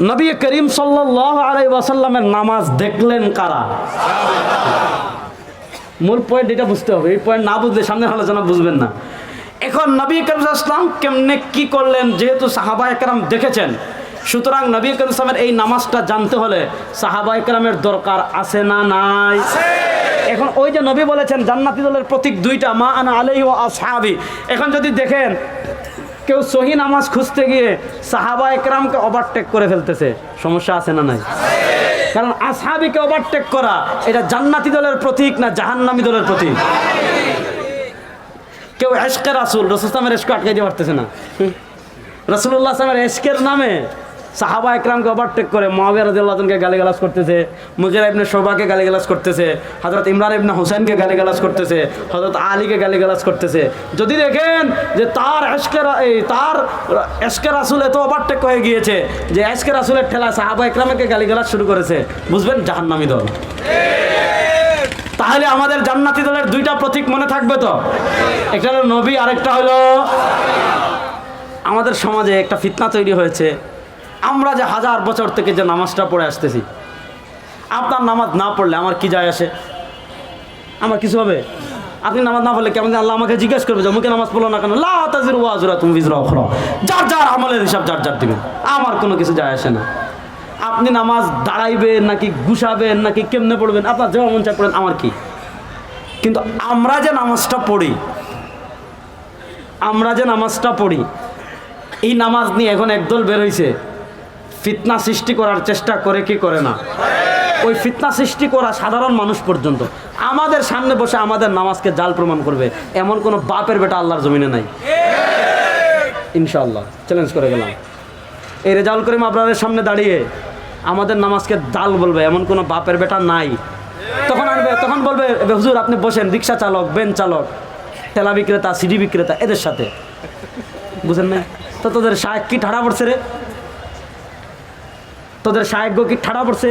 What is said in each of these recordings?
নবী করিম সাল্লাহ আলাই ওয়াসাল্লামের নামাজ দেখলেন কারা? মূল পয়েন্ট এটা বুঝতে হবে। এই পয়েন্ট না বুঝলে সামনের আলোচনা বুঝবেন না। এখন নবী করিম ইসলাম কেমনে কি করলেন? যেহেতু সাহাবা একরাম দেখেছেন। সুতরাং নবী করিম ইসলামের এই নামাজটা জানতে হলে সাহাবা একরামের দরকার আছে না নাই? এখন ওই যে নবী বলেছেন জান্নাতি দলের প্রতীক দুইটা মা আনা আলাই ও আসহাবি। এখন যদি দেখেন কেউ সহি নামাজ খুঁজতে গিয়ে সাহাবা একরামকে ওভারটেক করে ফেলতেছে। সমস্যা আছে না নাই? কারণ আসহাবিকে ওভারটেক করা এটা জান্নাতি দলের প্রতীক না জাহান্নামি দলের প্রতীক? কেউ এশকে রাসুল এশকে আটকে দিতে পারতেছে না। রসুল্লাহ আসলামের এসকের নামে সাহাবা একরামকে ওভারটেক করে মহাবিয়া রাজিউল্লাহকে গালিগালাজ করতেছে, মুজিরা ইবনে শোভাকে গালিগালাজ করতেছে হজরত ইমরান ইবনে হোসেনকে গালিগালাজ করতেছে হজরত আলীকে গালিগালাজ করতেছে। যদি দেখেন যে তার এশকের এই তার এশকে রাসুল এত ওভারটেক হয়ে গিয়েছে যে এশকে রাসুলের ঠেলা সাহাবা একরামকে গালিগালাজ শুরু করেছে, বুঝবেন জাহান্নামী দল। তাহলে আমাদের জান্নাতি দলের দুইটা প্রতীক মনে থাকবে তো? একটা হলো নবী, আরেকটা হলো আমাদের সমাজে একটা ফিতনা তৈরি হয়েছে। আমরা যে হাজার বছর থেকে যে নামাজটা পড়ে আসতেছি, আপনার নামাজ না পড়লে আমার কি যায় আসে? আমার কিছু হবে? আপনি নামাজ না পড়লে কেমন আল্লাহ আমাকে জিজ্ঞেস করবে যে মুখে নামাজ পড়ল না কেন? লা তাজির ওয়াজুরা তুমি যার যার আমলের হিসাব যার যার দিবেন। আমার কোনো কিছু যায় আসে না। আপনি নামাজ দাঁড়াইবেন, নাকি গুছাবেন নাকি কেমনে পড়বেন? আপনার যেমন মন চায় পড়েন, আমার কি? কিন্তু আমরা যে নামাজটা পড়ি, আমরা যে নামাজটা পড়ি, এই নামাজ নিয়ে এখন একদল বের হইছে। ফিতনা সৃষ্টি করার চেষ্টা করে কি করে না? ওই ফিতনা সৃষ্টি করা সাধারণ মানুষ পর্যন্ত। আমাদের সামনে বসে আমাদের নামাজকে জাল প্রমাণ করবে। এমন কোনো বাপের বেটা আল্লাহর জমিনে নাই। ইনশাআল্লাহ চ্যালেঞ্জ করে গেলাম। এই রেজাউল করিম আপনাদের সামনে দাঁড়িয়ে আমাদের নামাজকে দাল বলবে, এমন কোনো বাপের বেটা নাই। তখন আনবে, তখন বলবে, "এ হুজুর, আপনি বসেন, রিক্সা চালক বেন চালক ঠেলা বিক্রেতা, সিডি বিক্রেতা, এদের সাথে। বুঝেন না তো তোদের সাহেব কি ঠাড়া পড়ছে রে? তোদের সাহেব কি ঠাড়া পড়ছে?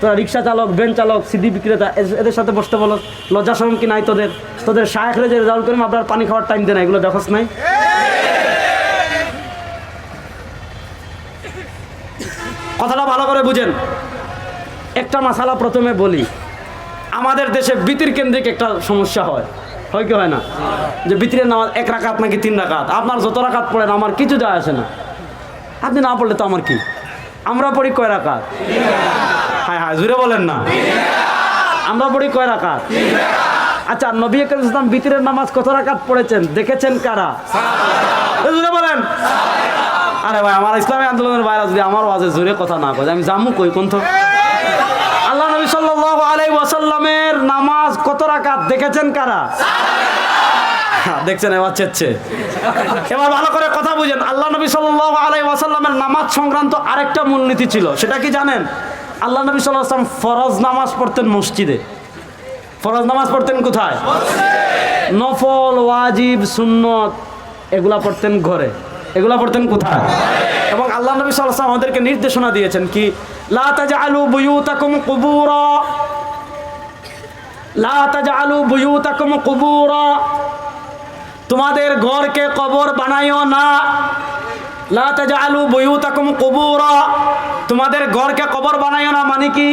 তোরা রিক্সা চালক, ভ্যান চালক সিডি বিক্রেতা এদের সাথে বসতে বলো। লজ্জা শরম কি নাই তোদের? তোদের শায়েখরে যে রেজাল্ট করিম, আপনার পানি খাওয়ার টাইম দেয় না এগুলো দেখোস নাই। কথাটা ভালো করে বুঝেন। একটা মশালা প্রথমে বলি। আমাদের দেশে বিতির কেন্দ্রিক একটা সমস্যা হয়। হয় কি হয় না? যে বিতিরের নামাজ এক রাকাত নাকি তিন রাকাত? আপনার যত রাকাত পড়েন, আমার কিছু যায় আসে না। আপনি না পড়লে তো আমার কি? আমরা পড়ি কয় রাকাত? হ্যাঁ হ্যাঁ জুড়ে বলেন না। আমরা পড়ি কয় রাকাত? আচ্ছা নবী করিম ইসলাম বিতিরের নামাজ কত রাকাত পড়েছেন? দেখেছেন কারা? জুড়ে বলেন। আরে ভাই, আমার ইসলামী আন্দোলনের বাইরে যদি আমার ওয়াজে জোরে কথা না কয়, আমি জামু কই, কোন আল্লাহ নবী সাল্লাল্লাহু আলাইহি ওয়াসাল্লামের নামাজ কত রাকাত? দেখেছেন কারা? দেখছেন, এবার চেচ্ছে। এবার ভালো করে কথা বুঝেন। আল্লাহ নবী সাল্লাল্লাহু আলাইহি ওয়াসাল্লামের নামাজ সংক্রান্ত আরেকটা মূলনীতি ছিল, সেটা কি জানেন? আল্লাহ নবী সাল্লাল্লাহু আলাইহি ওয়াসাল্লাম ফরজ নামাজ পড়তেন মসজিদে। ফরজ নামাজ পড়তেন কোথায়? নফল, ওয়াজিব, সুন্নত, এগুলা পড়তেন ঘরে। এগুলা পড়তেন কোথায়? এবং আল্লাহ নবী আলাইহি আমাদেরকে নির্দেশনা দিয়েছেন কি, লা তাজআলু বুয়ুতাকুম কুবুরা। লা তাজআলু বুয়ুতাকুম কুবুরা। তোমাদের ঘরকে কবর বানাইও না। লা তাজআলু বুয়ুতাকুম কুবুরা। তোমাদের ঘরকে কবর বানাইও না মানে কি?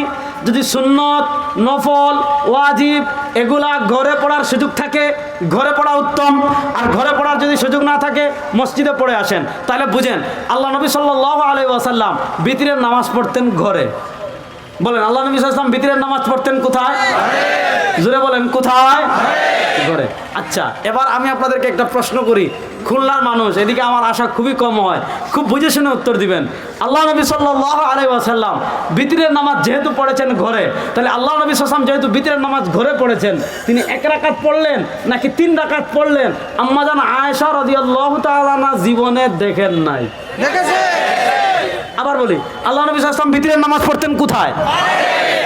যদি সুন্নত, নফল, ওয়াজিব এগুলা ঘরে পড়ার সুযোগ থাকে, ঘরে পড়া উত্তম। আর ঘরে পড়ার যদি সুযোগ না থাকে, মসজিদে পড়ে আসেন। তাহলে বুঝেন, আল্লাহ নবী সাল্লাল্লাহু আলাইহি ওয়াসাল্লাম বিতিরের নামাজ পড়তেন ঘরে। বলেন, আল্লাহ নবী আলাইহি বিতিরের নামাজ পড়তেন কোথায়? জোরে বলেন কোথায়? ঘরে। আচ্ছা এবার আমি আপনাদেরকে একটা প্রশ্ন করি। খুলনার মানুষ এদিকে আমার আশা খুবই কম হয়। খুব বুঝে শুনে উত্তর দিবেন। আল্লাহ নবী সাল্লাল্লাহু আলাইহি ওয়াসাল্লাম বিতিরের নামাজ যেহেতু পড়েছেন ঘরে তাহলে আল্লাহ নবী সাল্লাম যেহেতু বিতিরের নামাজ ঘরে পড়েছেন তিনি এক রাকাত পড়লেন নাকি তিন রাকাত পড়লেন? আম্মাজান আয়েশা রাদিয়াল্লাহু তাআলা না জীবনে দেখেন নাই। আবার বলি আল্লাহ নবী সাল্লাম বিতিরের নামাজ পড়তেন কোথায়?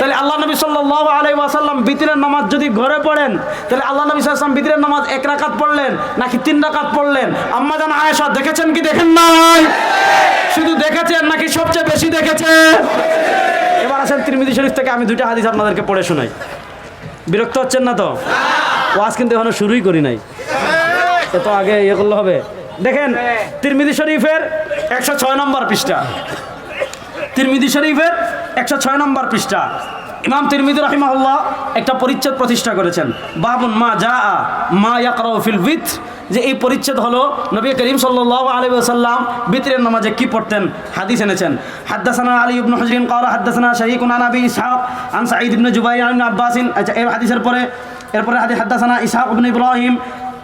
তাহলে আল্লাহ নবী সাল্লাল্লাহু আলাইহি ওয়াসাল্লাম বিতিরের নামাজ যদি ঘরে পড়েন, তাহলে আল্লাহ নবী সাল্লাম বিতিরের নামাজ এক রাকাত পড়লেন, নাকি তিন রাকাত পড়লেন? আম্মা জান আয়েশা, দেখেছেন কি দেখেন নাই? শুধু দেখেছেন নাকি সবচেয়ে বেশি দেখেছে এবার আসেন তিরমিজি শরীফ থেকে আমি দুইটা হাদিস আপনাদেরকে পড়ে শোনাই। বিরক্ত হচ্ছেন না তো? ওয়াজ কিন্তু এখনও শুরুই করি নাই। এত আগে ইয়ে করলে হবে। দেখেন, তিরমিজি শরীফের একশো ছয় নম্বর পৃষ্ঠা। তিরমিদি শরীফের একশো ছয় নম্বর পৃষ্ঠা ইমাম তিরমিদি রহিমাহুল্লাহ একটা পরিচ্ছেদ প্রতিষ্ঠা করেছেন বাবুন মা যা আ মা ইয়াকরাউ ফিল উইথ যে এই পরিচ্ছেদ হলো নবী করিম সাল্লাল্লাহু আলাইহি ওয়াসাল্লাম বিতরের নামাজে কি পড়তেন হাদিস এনেছেন হাদ্দাসানা আলী ইবনে হুজরিন ক্বালা হাদ্দাসানা শারীকুন আন আবি ইসহাক আন সাঈদ ইবনে জুবাইর আন আব্বাসিন আচ্ছা এই হাদিসের পরে এরপরে হাদিস হাদ্দাসানা ইসহাক ইবনে ইব্রাহিম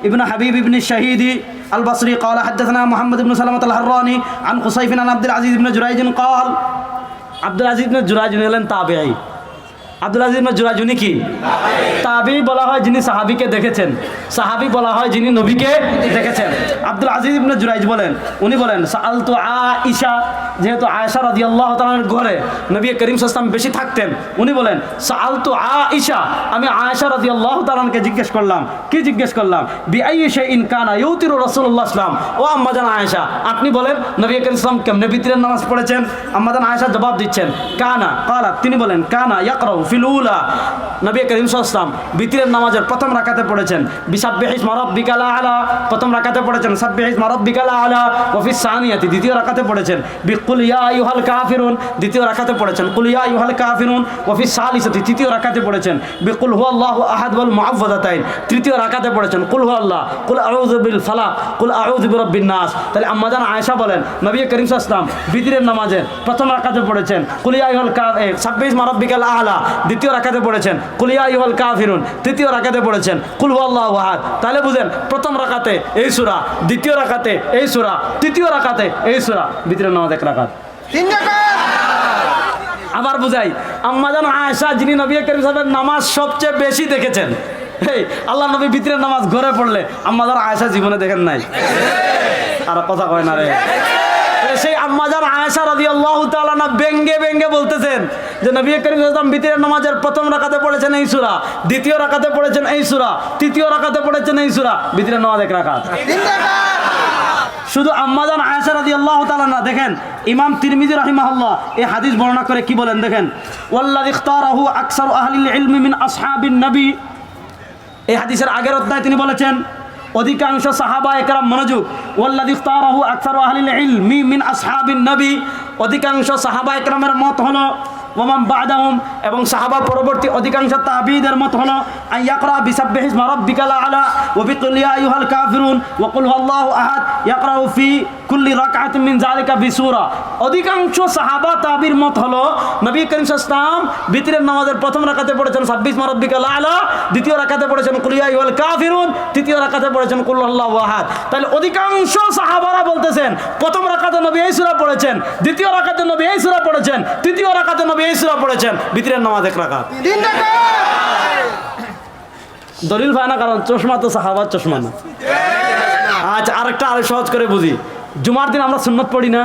ابن حبيب بن الشهيد البصري قال حدثنا محمد بن سلمة الحراني عن خصيف عن عبد العزيز بن جريج قال আব্দুল আজিজ জুরাজ হলেন তাবেয়াই আব্দুল আজিজ বন জুরাজ উনি কি? তাবি বলা হয় যিনি সাহাবিকে দেখেছেন। সাহাবি বলা হয় যিনি নবীকে দেখেছেন। আব্দুল আজিজ ইবনে জুরাইজ বলেন, উনি বলেন, সাআলতু আয়েশা যেহেতু আয়েশা রাদিয়াল্লাহু তাআলার ঘরে নবী করিম সাল্লাল্লাহু বেশি থাকতেন, উনি বলেন, সাআলতু আয়েশা আমি আয়েশা রাদিয়াল্লাহু তাআলাকে জিজ্ঞেস করলাম। কি জিজ্ঞেস করলাম? বি বিআই শাইইন কানা ইউতিরু রাসূলুল্লাহ সাল্লাম ও আম্মাজান আয়েশা আপনি বলেন, নবী করিম সাল্লাল্লাহু কেমনে বিতরের নামাজ পড়েছেন? আম্মাজান আয়েশা জবাব দিচ্ছেন, কানা কালা তিনি বলেন, কানা ইয়াকরাউ ফিল উলা নবী করিম সাল্লাল্লাহু বিতরের নামাজের প্রথম রাকাতে পড়েছেন। বিসাব্বিহিস মারাব্বিকাল আলা প্রথম রাকাতে পড়েছেন সাব্বিহিস মারাব্বিকাল আলা ওয়া ফিস সানিয়াতি। দ্বিতীয় রাকাতে পড়েছেন, বিকুল ইয়া আইয়ুহাল কাফিরুন। দ্বিতীয় রাকাতে পড়েছেন, কুল ইয়া আইয়ুহাল কাফিরুন। ওয়া ফিস সালিসাতি। তৃতীয় রাকাতে পড়েছেন, বিকুল হুয়াল্লাহু আহাদ ওয়াল মুআওয়াযাতাইন তৃতীয় রাকাতে পড়েছেন, কুল হুয়াল্লাহ, কুল আউযু বিল কুল আউযু বিরাব্বিন নাস। তাহলে আম্মাজান আয়েশা বলেন, নবী করিম ওয়াসাল্লাম বিতরের নামাজের প্রথম রাকাতে পড়েছেন, কুল ইয়া আইয়ুহাল কা সাব্বিহিস মারাব্বিকাল আলা দ্বিতীয় রাকাতে পড়েছেন। কুল ইয়া আইয়ুহাল কাফিরুন তৃতীয় রাকাতে পড়েছেন। কুল হুয়াল্লাহু আহাদ। তাহলে বুঝেন প্রথম রাকাতে এই সুরা দ্বিতীয় রাকাতে এই সুরা তৃতীয় রাকাতে এই সুরা বিতরের নামাজ এক রাকাত। আবার বুঝাই আম্মাজান আয়েশা যিনি নবী করিম সাহেবের নামাজ সবচেয়ে বেশি দেখেছেন। এই আল্লাহ নবী ভিতরের নামাজ ঘরে পড়লে আম্মাজান আয়েশা জীবনে দেখেন নাই। আর কথা কয় না রে। সেই আম্মাজান আয়েশা রাদিয়াল্লাহু তাআলা না ব্যঙ্গে ব্যঙ্গে বলতেছেন যে নবী করিম ভিতরের নামাজের প্রথম রাকাতে পড়েছেন এই সূরা, দ্বিতীয় রাকাতে পড়েছেন এই সূরা, তৃতীয় রাকাতে পড়েছেন এই সূরা ভিতরের নামাজ এক রাকাত। শুধু আম্মাজান আয়েশা রাদিয়াল্লাহু তাআলা না, দেখেন, ইমাম তিরমিজি রাহিমাহুল্লাহ এই হাদিস বর্ণনা করে কি বলেন, দেখেন, ওয়াল্লাযী ইখতারাহু আকসারু আহলিল ইলমি মিন আসহাবিন নবী। এই হাদিসের আগের অধ্যায় তিনি বলেছেন অধিকাংশ সাহাবা একরাম মনোযোগ আকসার আকসারু আহলিল ইলমি মিন আসহাবিন নবী। অধিকাংশ সাহাবা একরামের মত হলো ওমাম বাদাহুম এবং সাহাবা পরবর্তী অধিকাংশ তাবিদের মত হলো, আন ইয়াকরা বিসাব্বিহিস মারাব্বিকাল আলা ওয়া বিকুল ইয়া আইয়ুহাল কাফিরুন ওয়া কুল আহাদ ইয়াকরাউ ফি কুল্লি রাকআতিন মিন যালিকা বিসূরা। অধিকাংশ সাহাবা তাবির মত হলো, নবী করিম সাল্লাল্লাহু বিতরের নামাজের প্রথম রাকাতে পড়েছেন সাব্বিস মারাব্বিকাল আলা দ্বিতীয় রাকাতে পড়েছেন, কুল ইয়া আইয়ুহাল কাফিরুন তৃতীয় রাকাতে পড়েছেন, কুল হুয়াল্লাহু আহাদ তাহলে অধিকাংশ সাহাবারা বলতেছেন, প্রথম রাকাতে নবী এই সূরা পড়েছেন, দ্বিতীয় রাকাতে নবী এই সূরা পড়েছেন, তৃতীয় রাকাতে নবী এই সূরা পড়েছেন বিতরের নামাজ এক রাখাত দলিল ভাই না কারণ চশমা তো সাহাবার চশমা না। আচ্ছা আরেকটা আরও সহজ করে বুঝি। জুমার দিন আমরা সুন্নত পড়ি না?